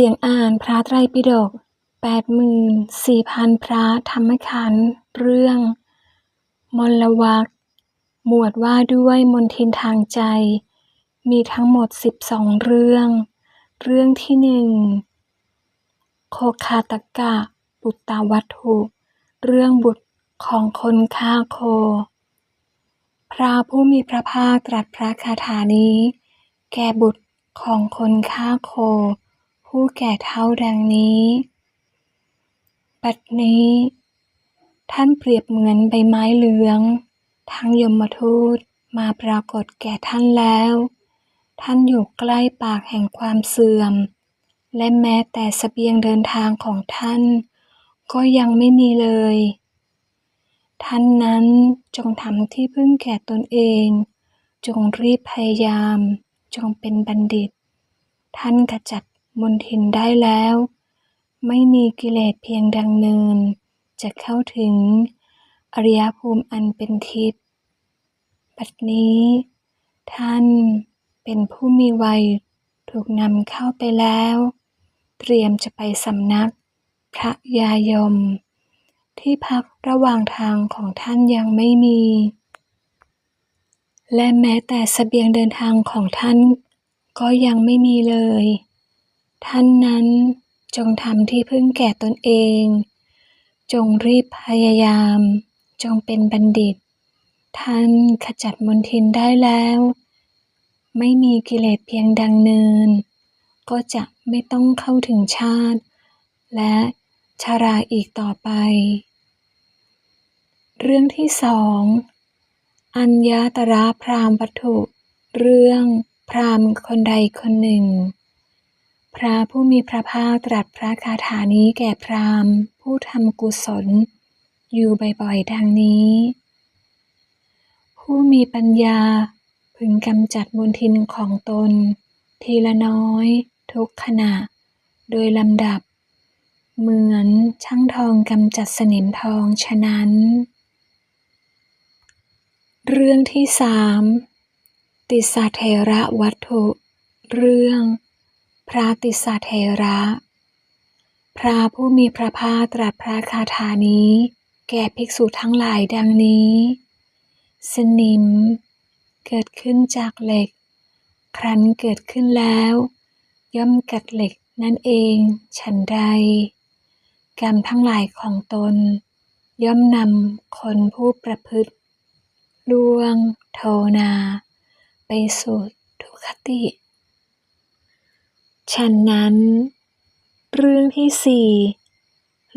สียงอ่านพระไตรปิฎกแปดหมื่นสี่พันพระธรรมขันธ์เรื่อง มลวักหมวดว่าด้วยมนทินทางใจ มีทั้งหมดสิบสองเรื่อง เรื่องที่หนึ่งโคคาตกะปุตตาวัตถุ เรื่องบุตรของคนฆ่าโค พระผู้มีพระภาคตรัสพระคาถานี้ แก่บุตรของคนฆ่าโค ผู้แก่เท่าดังนี้บัดนี้ ท่านเปรียบเหมือนใบไม้เหลือง ทั้งยมทูตมาปรากฏแก่ท่านแล้ว ท่านอยู่ใกล้ปากแห่งความเสื่อม และแม้แต่สเสบียงเดินทางของท่าน ก็ยังไม่มีเลย ท่านนั้นจงทำที่พึ่งแก่ตนเอง จงรีบพยายาม จงเป็นบัณฑิต ท่านขจัด มนทินได้แล้ว ไม่มีกิเลสเพียงดังเนิน จะเข้าถึง อริยภูมิอันเป็นทิพย์บัดนี้ ท่านเป็นผู้มีวัยถูกนำเข้าไปแล้ว เตรียมจะไปสำนัก พระยายม ที่พักระหว่างทางของท่านยังไม่มี และแม้แต่สเสบียงเดินทางของท่านก็ยังไม่มีเลย ท่านนั้นจงทำที่พึ่งแก่ตนเอง จงรีบพยายาม จงเป็นบัณฑิต ท่านขจัดมนทินได้แล้ว ไม่มีกิเลสเพียงดังเนิน ก็จะไม่ต้องเข้าถึงชาติ และชาราอีกต่อไป เรื่องที่สอง อัญญาตระพรามวัตถุ เรื่องพรามคนใดคนหนึ่ง พระผู้มีพระภาคตรัสพระคาถานี้แก่พราหมณ์ ผู้ทำกุศล อยู่บ่อยๆ ดังนี้ ผู้มีปัญญาพึงกำจัดมลทินของตน ทีละน้อย ทุกขณะ โดยลำดับ เหมือนช่างทองกำจัดสนิมทองฉะนั้น เรื่องที่สามติสาเทระวัตถุ เรื่อง พระติสาเทระ พระผู้มีพระภาคตรัสพระคาถานี้ แก่ภิกษุทั้งหลายดังนี้ สนิม เกิดขึ้นจากเหล็ก ครั้นเกิดขึ้นแล้ว ย่อมกัดเหล็กนั่นเอง ฉันใด กรรมทั้งหลายของตน ย่อมนำคนผู้ประพฤติล่วง โทนา ไปสู่ทุกขติ ฉันนั้น เรื่องที่สี่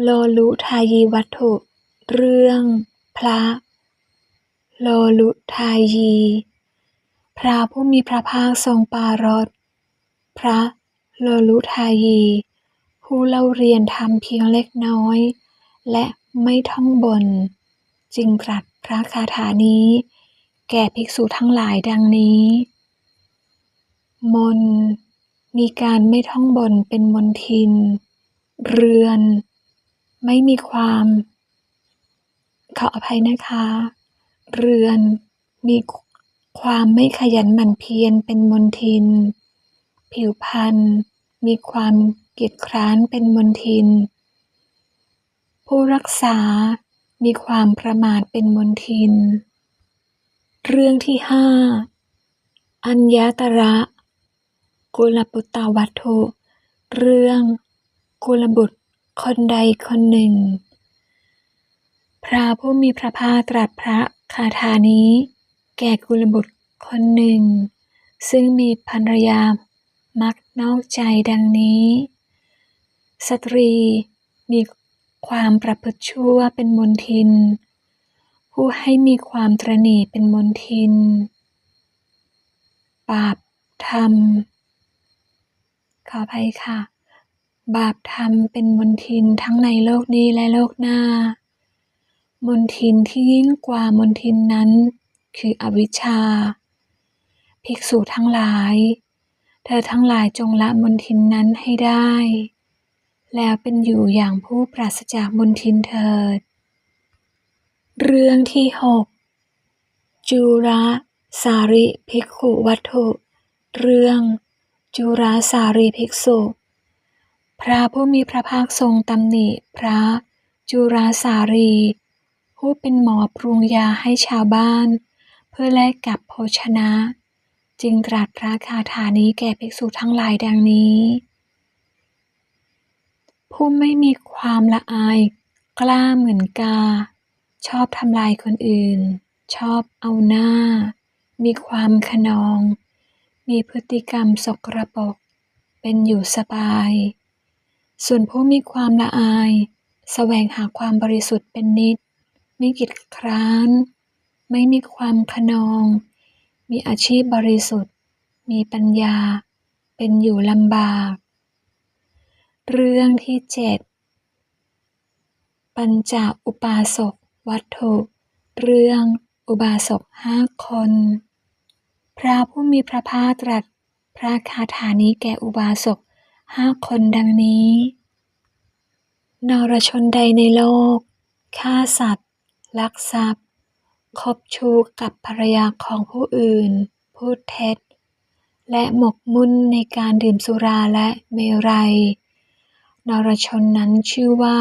โลลุทายีวัตถุ เรื่อง พระ โลลุทายี พระผู้มีพระภาคทรงปรารภพระโลลุทายี ผู้เล่าเรียนธรรมเพียงเล็กน้อย และไม่ท่องบน จึงตรัสพระคาถานี้ แก่ภิกษุทั้งหลายดังนี้ มน มีการไม่ท่องบนเป็นมนทิน เรือน ไม่มีความ ขออภัยนะคะ เรือน มีความไม่ขยันหมั่นเพียรเป็นมนทิน ผิวพรรณมีความเกียจคร้านเป็นมนทิน ผู้รักษา มีความประมาทเป็นมนทิน เรื่องที่ห้าอัญญตระ กุลปุตตวัตถุ เรื่องกุลบุตรคนใดคนหนึ่ง พระผู้มีพระภาคตรัสพระคาถานี้ แก่กุลบุตรคนหนึ่ง ซึ่งมีภรรยามักนอกใจดังนี้ สตรีมีความประพฤติชั่วเป็นมนทิน ผู้ให้มีความตรณีเป็นมนทิน บาปธรรม ขออภัยค่ะ บาปธรรมเป็นมนทินทั้งในโลกนี้และโลกหน้า มนทินที่ยิ่งกว่ามนทินนั้น คืออวิชชา ภิกษุทั้งหลาย เธอทั้งหลายจงละมนทินนั้นให้ได้ แล้วเป็นอยู่อย่างผู้ปราศจากมนทินเถิด เรื่องที่หกจุระสาริภิกขุวัตถุ เรื่อง จุราสารีภิกษุ พระผู้มีพระภาคทรงตำหนิพระจุราสารี ผู้เป็นหมอปรุงยาให้ชาวบ้าน เพื่อแลกกับโภชนะ จึงตรัสพระคาถานี้แก่ภิกษุทั้งหลายดังนี้ ผู้ไม่มีความละอายกล้าเหมือนกา ชอบทำลายคนอื่น ชอบเอาหน้า มีความขนอง มีพฤติกรรมสกรปรก เป็นอยู่สบาย ส่วนผู้มีความละอาย แสวงหาความบริสุทธิ์เป็นนิด ไม่กิจคร้าน ไม่มีความขนอง มีอาชีพบริสุทธิ์ มีปัญญา เป็นอยู่ลำบาก เรื่องที่เจ็ดปัญจอุปาสกวัตถุ เรื่องอุบาสกห้าคน พระผู้มีพระภาคตรัสพระคาถานี้แก่อุบาสกห้าคนดังนี้ นรชนใดในโลกฆ่าสัตว์ ลักทรัพย์ คบชู้กับภรรยาของผู้อื่น พูดเท็จ และหมกมุ่นในการดื่มสุราและเมรัย นรชนนั้นชื่อว่า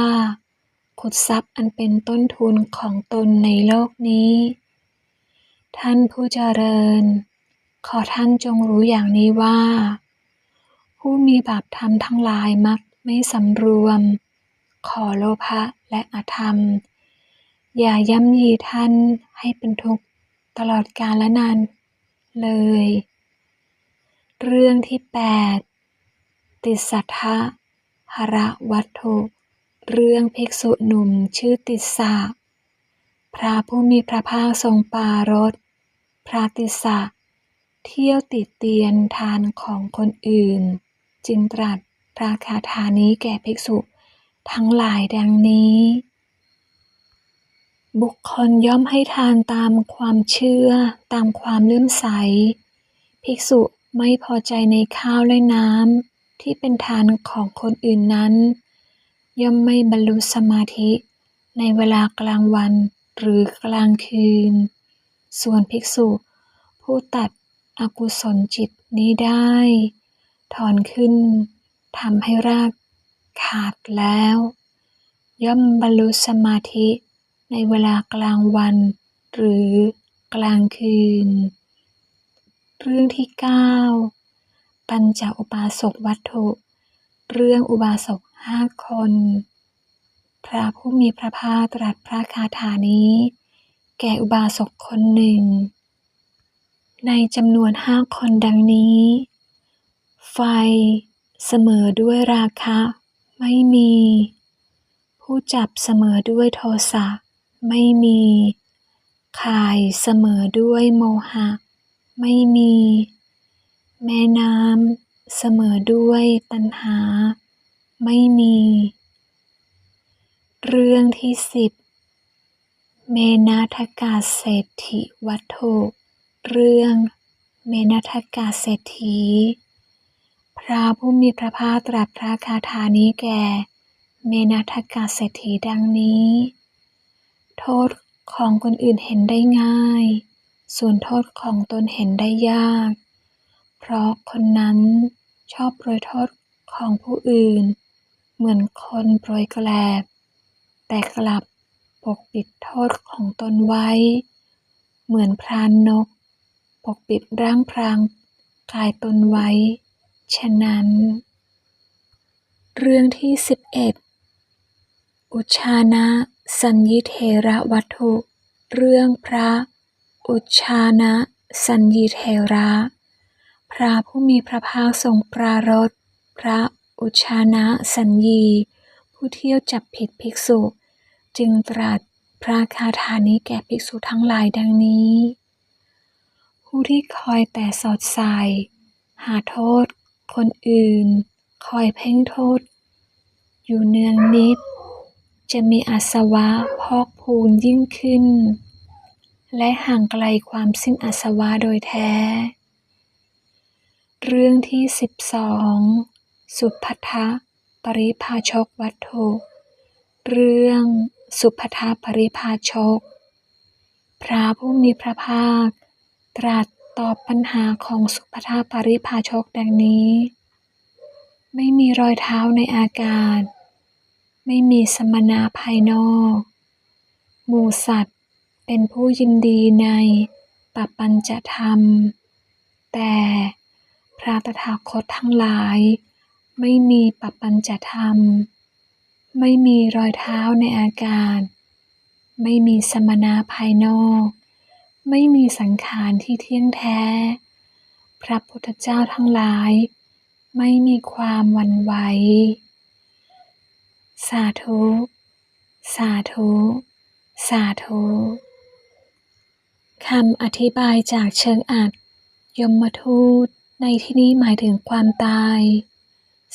ขุดทรัพย์อันเป็นต้นทุนของตนในโลกนี้ ท่านผู้เจริญ ขอท่านจงรู้อย่างนี้ว่า ผู้มีบาปธรรมทั้งหลายมักไม่สำรวม ขอโลภะและอธรรม อย่าย่ำยีท่านให้เป็นทุกข์ตลอดกาลและนานเลย เรื่องที่แปดติสัทธะหระวัตถุเรื่องภิกษุหนุ่มชื่อติสสะพระผู้มีพระภาคทรงปารภพระติสสะ เที่ยวติเตียนทานของคนอื่น จึงตรัสระคาถานี้แก่ภิกษุ ทั้งหลายดังนี้ บุคคลย่อมให้ทานตามความเชื่อตามความเลื่อมใส ภิกษุไม่พอใจในข้าวและน้ำที่เป็นทานของคนอื่นนั้น ย่อมไม่บรรลุสมาธิในเวลากลางวันหรือกลางคืน ส่วนภิกษุ ผู้ตัด อกุศลจิตนี้ได้ ถอนขึ้นทำให้รากขาดแล้ว ย่อมบรรลุสมาธิในเวลากลางวัน หรือกลางคืน เรื่องที่เก้าปัญจอุปาสกวัตถุ เรื่องอุบาสกห้าคน พระผู้มีพระภาคตรัสพระคาถานี้ แก่อุบาสกคนหนึ่ง ในจำนวนห้าคนดังนี้ ไฟ เสมอด้วยราคะ ไม่มี ผู้จับเสมอด้วยโทสะ ไม่มีข่ายเสมอด้วยโมหะ ไม่มี แม่น้ำเสมอด้วยตัณหา ไม่มี เรื่องที่สิบเมนาทกาเศรษฐิวัตถุ เรื่องเมนาทกาเศรษฐี พระผู้มีพระภาคตรัสพระคาถานี้แก่ เมนาทกาเศรษฐีดังนี้ โทษของคนอื่นเห็นได้ง่าย ส่วนโทษของตนเห็นได้ยาก เพราะคนนั้นชอบโปรยโทษของผู้อื่น เหมือนคนโปรยแกลบ แต่กลับปกปิดโทษของตนไว้ เหมือนพรานนก ปกปิดร่างพรางกายตนไว้ ฉะนั้น เรื่องที่สิบเอ็ดอุชานะสัญญิเทระวัตถุ เรื่องพระ อุชานะสัญญิเทระ พระผู้มีพระภาคทรงปรารภพระอุชานะสัญญี ผู้เที่ยวจับผิดภิกษุ จึงตรัสพระคาถานี้แก่ภิกษุทั้งหลายดังนี้ ผู้ที่คอยแต่สอดใส่ หาโทษ คนอื่น คอยเพ่งโทษ อยู่เนืองนิด จะมีอาสวะพอกพูนยิ่งขึ้น และห่างไกลความสิ้นอาสวะโดยแท้ เรื่องที่สิบสองสุภัทะปริภาชกวัตถุ เรื่องสุภัทะปริภาชก พระผู้มีพระภาค ตรัสตอบปัญหาของสุภัทะปริภาชกดังนี้ ไม่มีรอยเท้าในอากาศ ไม่มีสมณะภายนอก หมู่สัตว์เป็นผู้ยินดีในปัปปัญจธรรม แต่พระตถาคตทั้งหลาย ไม่มีปัปปัญจธรรม ไม่มีรอยเท้าในอากาศ ไม่มีสมณะภายนอก ไม่มีสังขารที่เที่ยงแท้ พระพุทธเจ้าทั้งหลาย ไม่มีความวันไหว สาธุ สาธุ สาธุคำอธิบายจากเชิงอัด ยมทูตในที่นี้หมายถึงความตาย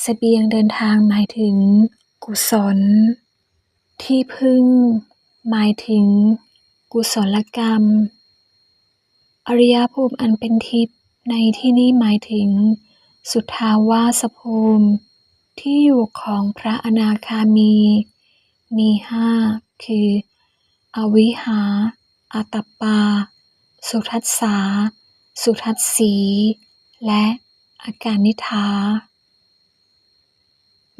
เสบียงเดินทางหมายถึงกุศล ที่พึ่ง หมายถึงกุศลกรรม อริยภูมิอันเป็นทิพย์ในที่นี้หมายถึง สุทธาวาสภูมิ ที่อยู่ของพระอนาคามี มีห้าคือ อวิหาอาตปปาสุทัสสา สุทัสสี และอาการนิทา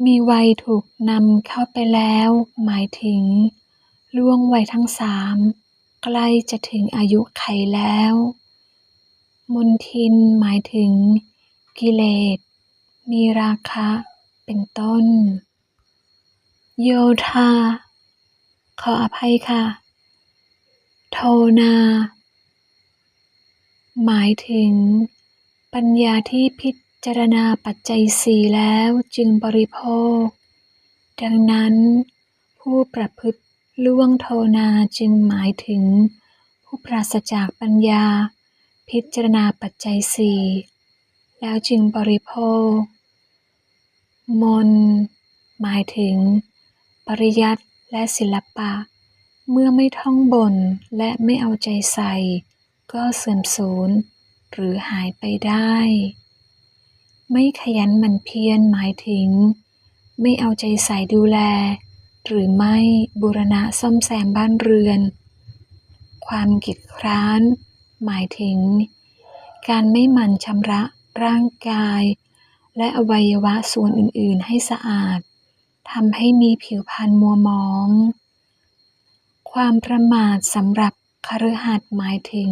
มีวัยถูกนำเข้าไปแล้ว หมายถึง ล่วงวัยทั้งสาม ใกล้จะถึงอายุไขแล้ว มนทินหมายถึง กิเลส มีราคะ เป็นต้น โยธา ขออภัยค่ะ โทนา หมายถึง ปัญญาที่พิจารณาปัจจัยสี่แล้วจึงบริโภค ดังนั้นผู้ประพฤติ ล่วงโทนาจึงหมายถึง ผู้ปราศจากปัญญา พิจารณาปัจจัยสี่แล้วจึงบริโภค มน หมายถึง ปริยัติและศิลปะ เมื่อไม่ท่องบนและไม่เอาใจใส่ ก็เสื่อมสูญหรือหายไปได้ ไม่ขยันหมั่นเพียรหมายถึง ไม่เอาใจใส่ดูแล หรือไม่บูรณะซ่อมแซมบ้านเรือน ความกียจคร้าน หมายถึง การไม่หมั่นชำระร่างกาย และอวัยวะส่วนอื่น ๆ ให้สะอาดทำให้มีผิวพรรณมัวหมอง ความประมาทสำหรับคฤหัสถ์หมายถึง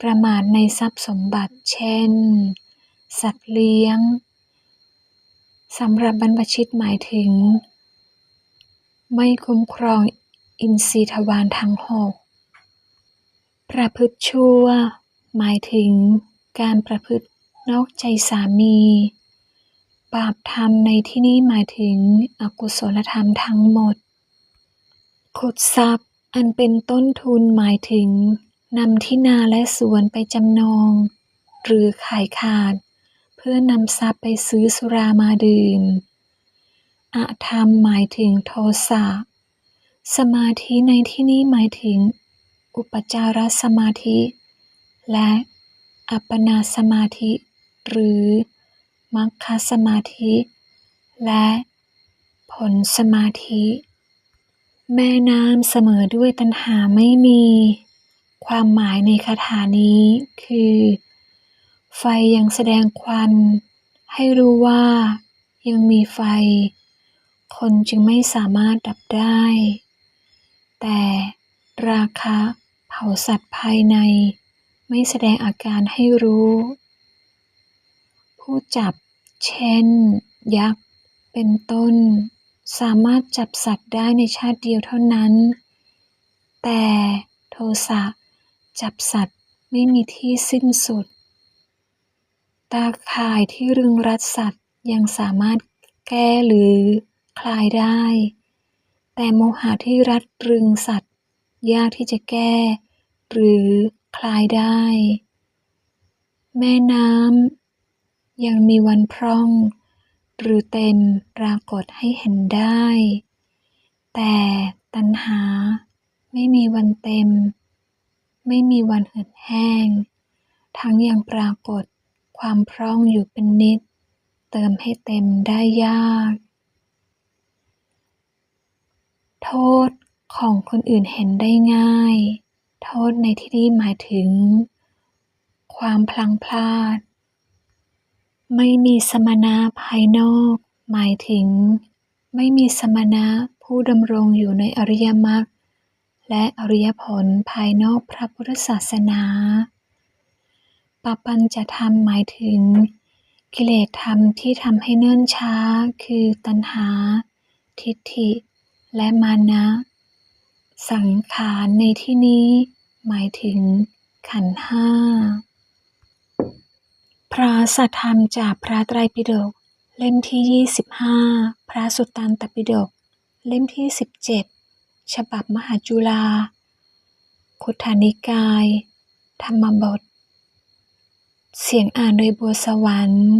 ประมาทในทรัพย์สมบัติเช่น สัตว์เลี้ยงสำหรับบรรพชิตหมายถึง ไม่คุ้มครองอินทรีย์ทวารทั้งหกประพฤติชั่ว หมายถึงการประพฤตินอกใจสามี บาปธรรมในที่นี้หมายถึงอกุศลธรรมทั้งหมดขุดทรัพย์อันเป็นต้นทุนหมายถึงนำที่นาและสวนไปจำนอง หรือขายขาด เพื่อนำทรัพย์ไปซื้อสุรามาดื่ม อธรรมหมายถึงโทสะ สมาธิในที่นี้หมายถึง อุปจารสมาธิ และอัปปนาสมาธิ หรือมัคคสมาธิ และผลสมาธิ แม่น้ำเสมอด้วยตัณหาไม่มี ความหมายในคาถานี้คือ ไฟยังแสดงควัน ให้รู้ว่ายังมีไฟ คนจึงไม่สามารถดับได้ แต่ราคะเผาสัตว์ภายใน ไม่แสดงอาการให้รู้ ผู้จับ เช่น ยักษ์ เป็นต้น สามารถจับสัตว์ได้ในชาติเดียวเท่านั้น แต่โทสะจับสัตว์ไม่มีที่สิ้นสุด ตาข่ายที่รึงรัดสัตว์ยังสามารถแก้หรือ คลายได้ แต่โมหะที่รัดรึงสัตว์ ยากที่จะแก้ หรือคลายได้ แม่น้ำยังมีวันพร่อง หรือเต็มปรากฏให้เห็นได้ แต่ตัณหาไม่มีวันเต็ม ไม่มีวันเหือดแห้ง ทั้งยังปรากฏความพร่องอยู่เป็นนิจเติมให้เต็มได้ยาก โทษของคนอื่นเห็นได้ง่าย โทษในที่นี้หมายถึง ความพลังพลาด ไม่มีสมณะภายนอก หมายถึง ไม่มีสมณะผู้ดำรงอยู่ในอริยมรรคและอริยผลภายนอกพระพุทธศาสนาปปัญจธรรมหมายถึง กิเลสธรรมที่ทำให้เนิ่นช้า คือตัณหา ทิฏฐิ และมานะ สังขารในที่นี้ หมายถึงขันห้า พระสัทธรรมจากพระไตรปิฎกเล่มที่ยี่สิบห้าพระสุตตันตปิฎกเล่มที่สิบเจ็ดฉบับมหาจุฬาคุฐานิกาย ธรรมบท เสียงอ่านโดยบัวสวรรค์